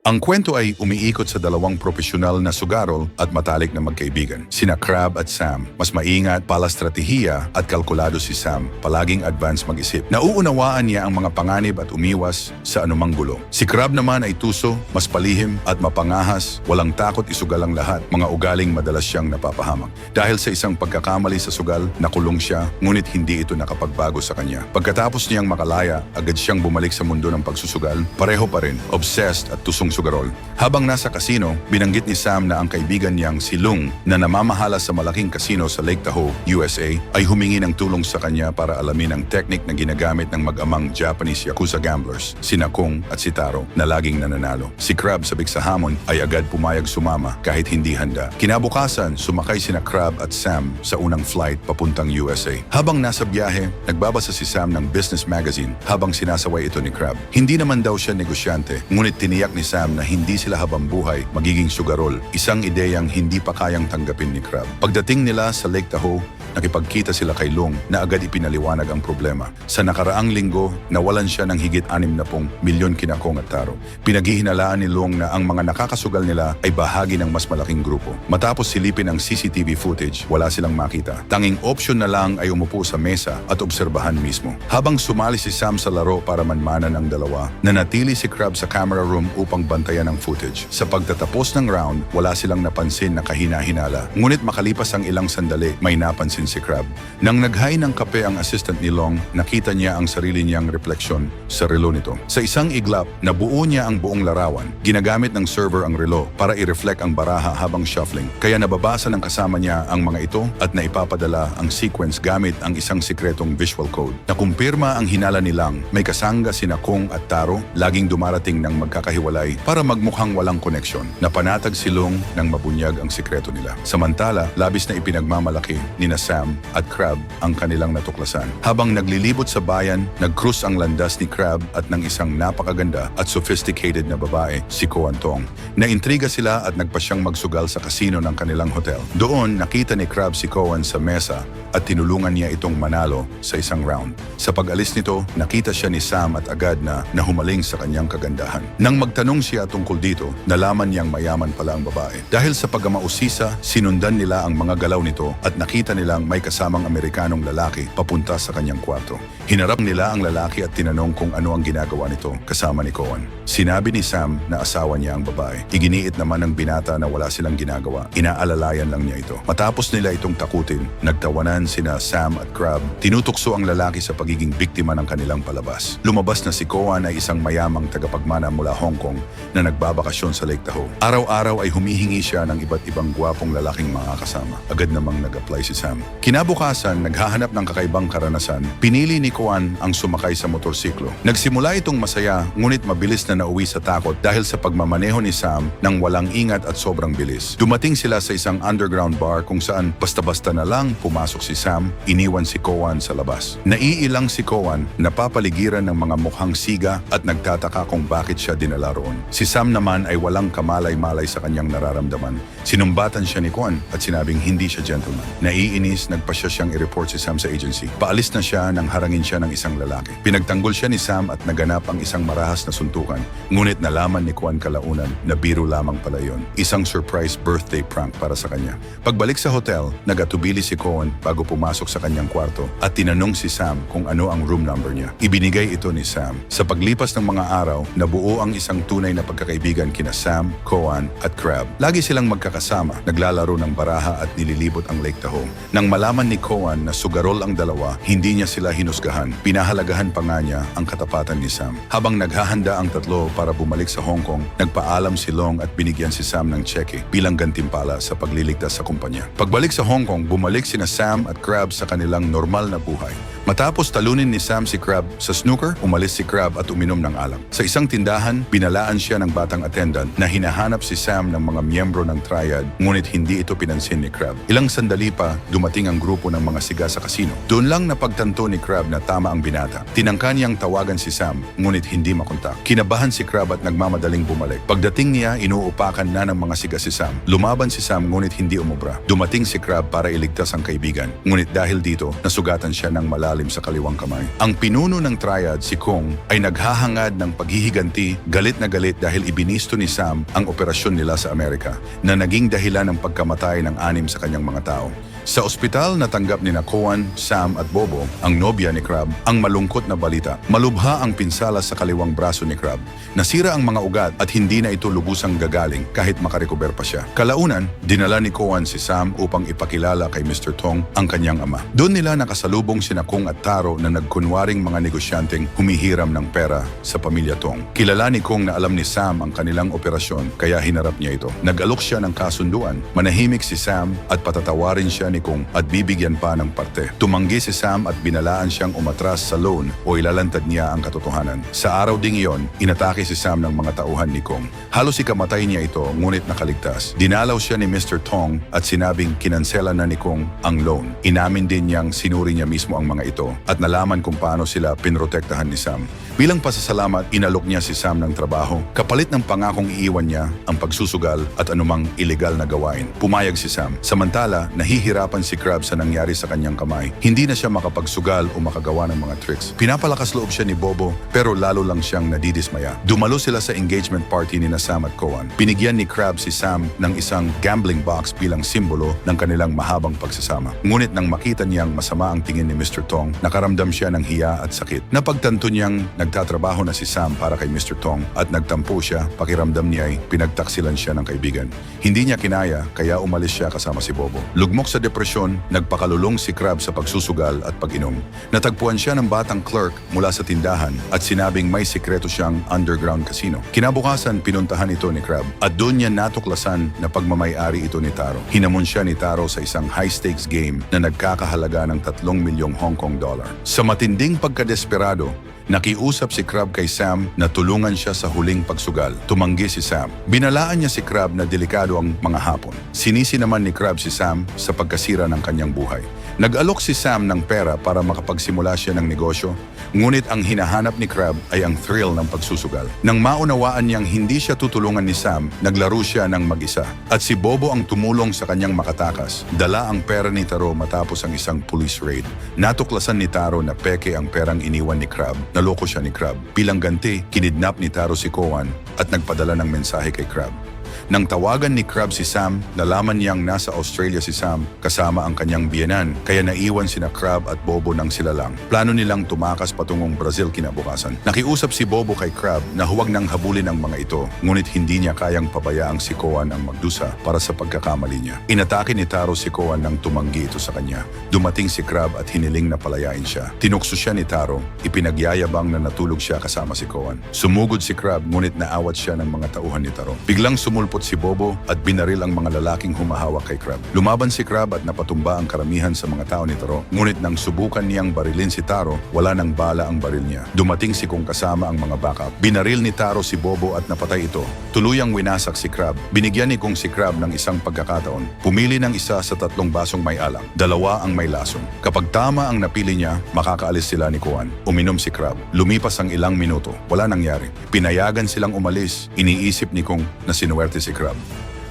Ang kwento ay umiikot sa dalawang profesional na sugarol at matalik na magkaibigan. Sina Crab at Sam. Mas maingat, palastratehiya at kalkulado si Sam. Palaging advance mag-isip. Nauunawaan niya ang mga panganib at umiwas sa anumang gulo. Si Crab naman ay tuso, mas palihim at mapangahas. Walang takot isugal ang lahat. Mga ugaling madalas siyang napapahamak. Dahil sa isang pagkakamali sa sugal, nakulong siya, ngunit hindi ito nakapagbago sa kanya. Pagkatapos niyang makalaya, agad siyang bumalik sa mundo ng pagsusugal. Pareho pa rin, obsessed at tusong sugarol. Habang nasa kasino, binanggit ni Sam na ang kaibigan niyang si Lung na namamahala sa malaking kasino sa Lake Tahoe, USA, ay humingi ng tulong sa kanya para alamin ang teknik na ginagamit ng mag-amang Japanese Yakuza gamblers, sina Kung at si Taro, na laging nananalo. Si Crab sabik sa hamon ay agad pumayag sumama kahit hindi handa. Kinabukasan, sumakay sina Crab at Sam sa unang flight papuntang USA. Habang nasa biyahe, nagbabasa si Sam ng business magazine habang sinasaway ito ni Crab. Hindi naman daw siya negosyante, ngunit tiniyak ni Sam na hindi sila habang buhay magiging sugarol, isang ideyang hindi pa kayang tanggapin ni Crab. Pagdating nila sa Lake Tahoe, nakipagkita sila kay Long na agad ipinaliwanag ang problema. Sa nakaraang linggo, nawalan siya ng higit 60 milyon kinakong at taro. Pinaghihinalaan ni Long na ang mga nakakasugal nila ay bahagi ng mas malaking grupo. Matapos silipin ang CCTV footage, wala silang makita. Tanging option na lang ay umupo sa mesa at obserbahan mismo. Habang sumali si Sam sa laro para manmanan ang dalawa, nanatili si Crab sa camera room upang bantayan ang footage. Sa pagtatapos ng round, wala silang napansin na kahina-hinala. Ngunit makalipas ang ilang sandali, may napansin si Crab. Nang naghay ng kape ang assistant ni Long, nakita niya ang sarili niyang refleksyon sa relo nito. Sa isang iglap, nabuo niya ang buong larawan. Ginagamit ng server ang relo para i-reflect ang baraha habang shuffling. Kaya nababasa ng kasama niya ang mga ito at naipapadala ang sequence gamit ang isang sikretong visual code. Nakumpirma ang hinala ni Lang, may kasangga sina Kong at Taro, laging dumarating ng magkakahiwalay para magmukhang walang koneksyon. Napanatag si Long nang mabunyag ang sikreto nila. Samantala, labis na ipinagmamalaki ni na Sam at Crab ang kanilang natuklasan. Habang naglilibot sa bayan, nag-cruise ang landas ni Crab at ng isang napakaganda at sophisticated na babae, si Koan Tong. Naintriga sila at nagpasyang magsugal sa kasino ng kanilang hotel. Doon, nakita ni Crab si Koan sa mesa at tinulungan niya itong manalo sa isang round. Sa pag-alis nito, nakita siya ni Sam at agad na nahumaling sa kanyang kagandahan. Nang magtanong siya tungkol dito, nalaman niyang mayaman pala ang babae. Dahil sa pagamausisa, sinundan nila ang mga galaw nito at nakita nilang may kasamang Amerikanong lalaki papunta sa kanyang kwarto. Hinarap nila ang lalaki at tinanong kung ano ang ginagawa nito kasama ni Cohen. Sinabi ni Sam na asawa niya ang babae. Iginiit naman ng binata na wala silang ginagawa. Inaalalayan lang niya ito. Matapos nila itong takutin, nagtawanan sina Sam at Crab. Tinutukso ang lalaki sa pagiging biktima ng kanilang palabas. Lumabas na si Cohen ay isang mayamang tagapagmana mula Hong Kong na nagbabakasyon sa Lake Tahoe. Araw-araw ay humihingi siya ng iba't ibang gwapong lalaking mga kasama. Agad namang nag-apply si Sam. Kinabukasan, naghahanap ng kakaibang karanasan. Pinili ni Kuan ang sumakay sa motorsiklo. Nagsimula itong masaya, ngunit mabilis na nauwi sa takot dahil sa pagmamaneho ni Sam ng walang ingat at sobrang bilis. Dumating sila sa isang underground bar kung saan basta-basta na lang pumasok si Sam, iniwan si Koan sa labas. Naiilang si Koan, napapaligiran ng mga mukhang siga at nagtataka kung bakit siya dinala roon. Si Sam naman ay walang kamalay-malay sa kanyang nararamdaman. Sinumbatan siya ni Koan at sinabing hindi siya gentleman. Naiinis, nagpasya siyang i-report si Sam sa agency. Paalis na siya nang harangin siya ng isang lalaki. Pinagtanggol siya ni Sam at naganap ang isang marahas na suntukan. Ngunit nalaman ni Kwan kalaunan na biro lamang pala yon. Isang surprise birthday prank para sa kanya. Pagbalik sa hotel, nagatubili si Cohen bago pumasok sa kanyang kwarto at tinanong si Sam kung ano ang room number niya. Ibinigay ito ni Sam. Sa paglipas ng mga araw, nabuo ang isang tunay na pagkakaibigan kina Sam, Cohen at Crab. Lagi silang magkakasama, naglalaro ng baraha at nililibot ang Lake Tahoe. Nang malaman ni Cohen na sugarol ang dalawa, hindi niya sila hinusgahan. Pinahalagahan pa nga niya ang katapatan ni Sam. Habang naghahanda ang tatlo para bumalik sa Hong Kong, nagpaalam si Long at binigyan si Sam ng cheque bilang gantimpala sa pagliligtas sa kumpanya. Pagbalik sa Hong Kong, bumalik sina Sam at Crab sa kanilang normal na buhay. Matapos talunin ni Sam si Crab sa snooker, umalis si Crab at uminom ng alak. Sa isang tindahan, binalaan siya ng batang attendant na hinahanap si Sam ng mga miyembro ng triad ngunit hindi ito pinansin ni Crab. Ilang sandali pa, dumating ang grupo ng mga siga sa kasino. Doon lang napagtanto ni Crab na tama ang binata. Tinangka niyang tawagan si Sam ngunit hindi makontak. Kinabahan si Crab at nagmamadaling bumalik. Pagdating niya, inuupakan na ng mga siga si Sam. Lumaban si Sam ngunit hindi umubra. Dumating si Crab para iligtas ang kaibigan. Ngunit dahil dito, nasugatan siya ng malalim ilalim sa kaliwang kamay. Ang pinuno ng triad, si Kong, ay naghahangad ng paghihiganti, galit na galit dahil ibinisto ni Sam ang operasyon nila sa Amerika na naging dahilan ng pagkamatay ng anim sa kanyang mga tao. Sa ospital, natanggap ni na Koan, Sam at Bobo, ang nobya ni Crab, ang malungkot na balita. Malubha ang pinsala sa kaliwang braso ni Crab. Nasira ang mga ugat at hindi na ito lubusang gagaling kahit makarecover pa siya. Kalaunan, dinala ni Koan si Sam upang ipakilala kay Mr. Tong ang kanyang ama. Doon nila nakasalubong sina Kong at Taro na nagkunwaring mga negosyanteng humihiram ng pera sa pamilya Tong. Kilala ni Kong na alam ni Sam ang kanilang operasyon kaya hinarap niya ito. Nag-alok siya ng kasunduan. Manahimik si Sam at patatawarin siya ni Kong at bibigyan pa ng parte. Tumanggi si Sam at binalaan siyang umatras sa loan o ilalantad niya ang katotohanan. Sa araw ding iyon, inatake si Sam ng mga tauhan ni Kong. Halos ikamatay niya ito ngunit nakaligtas. Dinalaw siya ni Mr. Tong at sinabing kinansela na ni Kong ang loan. Inamin din niyang sinuri niya mismo ang mga ito at nalaman kung paano sila pinrotektahan ni Sam. Bilang pasasalamat, inalok niya si Sam ng trabaho. Kapalit ng pangakong iiwan niya ang pagsusugal at anumang ilegal na gawain. Pumayag si Sam. Samantala, nahihirapan si Crab sa nangyari sa kanyang kamay. Hindi na siya makapagsugal o makagawa ng mga tricks. Pinapalakas loob siya ni Bobo pero lalo lang siyang nadidismaya. Dumalo sila sa engagement party ni na Sam at Koan. Binigyan ni Crab si Sam ng isang gambling box bilang simbolo ng kanilang mahabang pagsasama. Ngunit nang makita niyang masama ang tingin ni Mr. Tong, nakaramdam siya ng hiya at sakit. Napagtanto niyang nagtatrabaho na si Sam para kay Mr. Tong at nagtampo siya, pakiramdam niya ay pinagtaksilan siya ng kaibigan. Hindi niya kinaya kaya umalis siya kasama si Bobo. Lugmok sa depresyon, nagpakalulong si Crab sa pagsusugal at pag-inom. Natagpuan siya ng batang clerk mula sa tindahan at sinabing may sikreto siyang underground casino. Kinabukasan, pinuntahan ito ni Crab at doon niya natuklasan na pagmamayari ito ni Taro. Hinamon siya ni Taro sa isang high-stakes game na nagkakahalaga ng 3 milyong Hong Kong dollar. Sa matinding pagkadesperado, Nakiusap si Crab kay Sam na tulungan siya sa huling pagsugal. Tumanggi si Sam. Binalaan niya si Crab na delikado ang mga hapon. Sinisi naman ni Crab si Sam sa pagkasira ng kanyang buhay. Nag-alok si Sam ng pera para makapagsimula siya ng negosyo, ngunit ang hinahanap ni Crab ay ang thrill ng pagsusugal. Nang maunawaan niyang hindi siya tutulungan ni Sam, naglaro siya ng mag-isa. At si Bobo ang tumulong sa kanyang makatakas. Dala ang pera ni Taro matapos ang isang police raid. Natuklasan ni Taro na peke ang perang iniwan ni Crab. Naloko siya ni Crab. Bilang ganti, kinidnap ni Taro si Koan at nagpadala ng mensahe kay Crab. Nang tawagan ni Crab si Sam, nalaman niyang nasa Australia si Sam kasama ang kanyang biyenan, kaya naiwan sina Crab at Bobo nang sila lang. Plano nilang tumakas patungong Brazil kinabukasan. Nakiusap si Bobo kay Crab na huwag nang habulin ang mga ito, ngunit hindi niya kayang pabayaang si Koan ang magdusa para sa pagkakamali niya. Inatake ni Taro si Koan nang tumanggi ito sa kanya. Dumating si Crab at hiniling na palayain siya. Tinukso siya ni Taro, ipinagyayabang na natulog siya kasama si Koan. Sumugod si Crab ngunit naawat siya ng mga tauhan ni Taro. Biglang sumulpot si Bobo at binaril ang mga lalaking humahawak kay Crab. Lumaban si Crab at napatumba ang karamihan sa mga tao ni Taro. Ngunit nang subukan niyang barilin si Taro, wala nang bala ang baril niya. Dumating si Kung kasama ang mga backup. Binaril ni Taro si Bobo at napatay ito. Tuluyang winasak si Crab. Binigyan ni Kung si Crab ng isang pagkakataon. Pumili ng isa sa tatlong basong may alang. Dalawa ang may lason. Kapag tama ang napili niya, makakaalis sila ni Kuan. Uminom si Crab. Lumipas ang ilang minuto. Wala nangyari. Pinayagan silang umalis. Iniisip ni Kung na sinuwerte si Crab.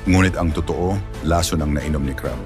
Ngunit ang totoo, lason ang nainom ni Crab.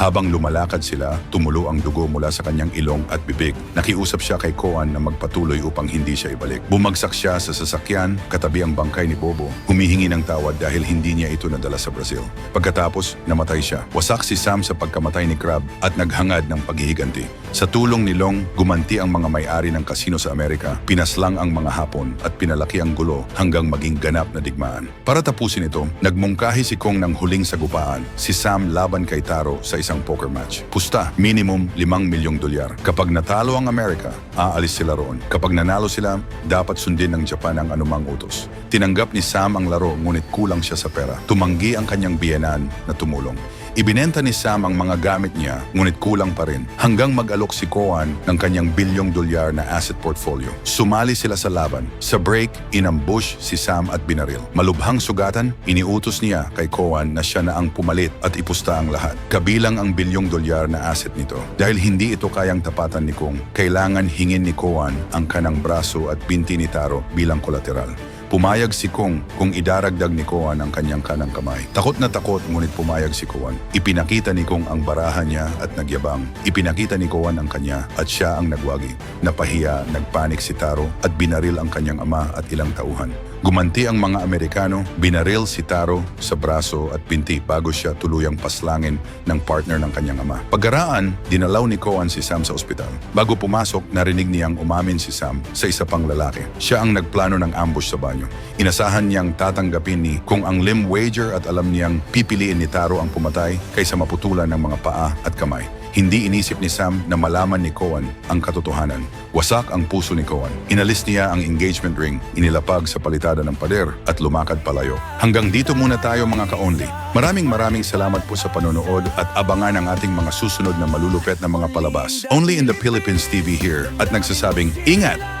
Habang lumalakad sila, tumulo ang dugo mula sa kanyang ilong at bibig. Nakiusap siya kay Koan na magpatuloy upang hindi siya ibalik. Bumagsak siya sa sasakyan, katabi ang bangkay ni Bobo. Humihingi ng tawad dahil hindi niya ito nadala sa Brazil. Pagkatapos, namatay siya. Wasak si Sam sa pagkamatay ni Crab at naghangad ng paghihiganti. Sa tulong ni Long, gumanti ang mga may-ari ng kasino sa Amerika, pinaslang ang mga hapon at pinalaki ang gulo hanggang maging ganap na digmaan. Para tapusin ito, nagmungkahi si Kong ng huling sagupaan, si Sam laban kay Taro sa isang poker match. Pusta, minimum 5 milyong dolyar. Kapag natalo ang Amerika, aalis sila roon. Kapag nanalo sila, dapat sundin ng Japan ang anumang utos. Tinanggap ni Sam ang laro ngunit kulang siya sa pera. Tumanggi ang kanyang biyenan na tumulong. Ibinenta ni Sam ang mga gamit niya, ngunit kulang pa rin, hanggang mag-alok si Koan ng kanyang bilyong dolyar na asset portfolio. Sumali sila sa laban. Sa break, inambush si Sam at binaril. Malubhang sugatan, iniutos niya kay Koan na siya na ang pumalit at ipusta ang lahat. Kabilang ang bilyong dolyar na asset nito. Dahil hindi ito kayang tapatan ni Kung, kailangan hingin ni Koan ang kanang braso at binti ni Taro bilang kolateral. Pumayag si Kong kung idaragdag ni Koan ang kanyang kanang kamay. Takot na takot ngunit pumayag si Koan. Ipinakita ni Kong ang barahan niya at nagyabang. Ipinakita ni Koan ang kanya at siya ang nagwagi. Napahiya, nagpanik si Taro at binaril ang kanyang ama at ilang tauhan. Gumanti ang mga Amerikano, binaril si Taro sa braso at pinti bago siya tuluyang paslangin ng partner ng kanyang ama. Pagkaraan, dinalaw ni Coan si Sam sa ospital. Bago pumasok, narinig niyang umamin si Sam sa isa pang lalaki. Siya ang nagplano ng ambush sa banyo. Inasahan niyang tatanggapin ni kung ang limb wager at alam niyang pipiliin ni Taro ang pumatay kaysa maputulan ng mga paa at kamay. Hindi inisip ni Sam na malaman ni Coan ang katotohanan. Wasak ang puso ni Coan. Inalis niya ang engagement ring, inilapag sa palitada ng pader at lumakad palayo. Hanggang dito muna tayo mga ka-only. Maraming maraming salamat po sa panonood at abangan ang ating mga susunod na malulupet na mga palabas. Only in the Philippines TV here at nagsasabing, Ingat!